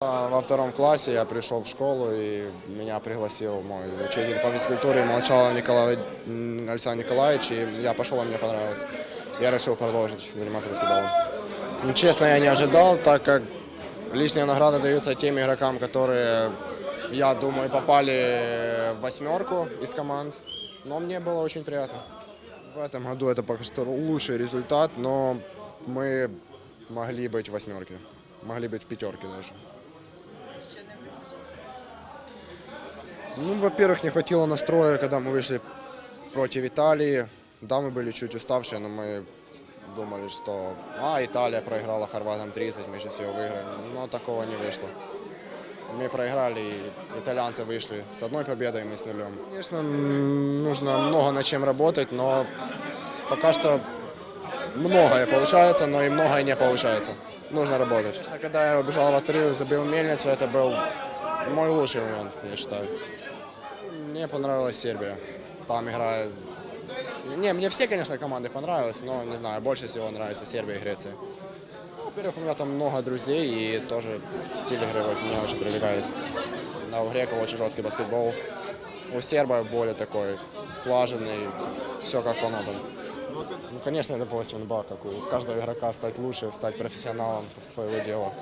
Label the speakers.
Speaker 1: А, Во втором классе я пришел в школу, и меня пригласил мой учитель по физкультуре Молчалов Николай, Александр Николаевич, и я пошел, и мне понравилось. Я решил продолжить заниматься баскетболом. Ну, Честно, я не ожидал, так как лишние награды даются тем игрокам, которые, я думаю, попали в восьмерку из команд. Но мне было очень приятно. В этом году это пока что лучший результат, но мы могли быть в восьмерке, могли быть в пятерке даже. Ну, во-первых, не хватило настроя, когда мы вышли против Италии. Да, мы были чуть уставшие, но мы думали, что а, Италия проиграла хорватам 30, мы сейчас ее выиграем. Но такого не вышло. Мы проиграли, и итальянцы вышли с одной победой, мы с нулем. Конечно, нужно много над чем работать, но пока что многое получается, но и многое не получается. Нужно работать. Конечно, когда я убежал в отрыв, забил мельницу, это был мой лучший момент, я считаю. Мне понравилась Сербия. Там играет... Не, мне все, конечно, команды понравились, но, не знаю, больше всего нравится Сербия и Греция. Ну, Во-первых, у меня там много друзей, и тоже стиль игры вот меня очень привлекает. На у греков очень жесткий баскетбол. У сербов более такой слаженный, все как по нотам. Ну, конечно, это 8 ба, как у каждого игрока стать лучше, стать профессионалом своего дела.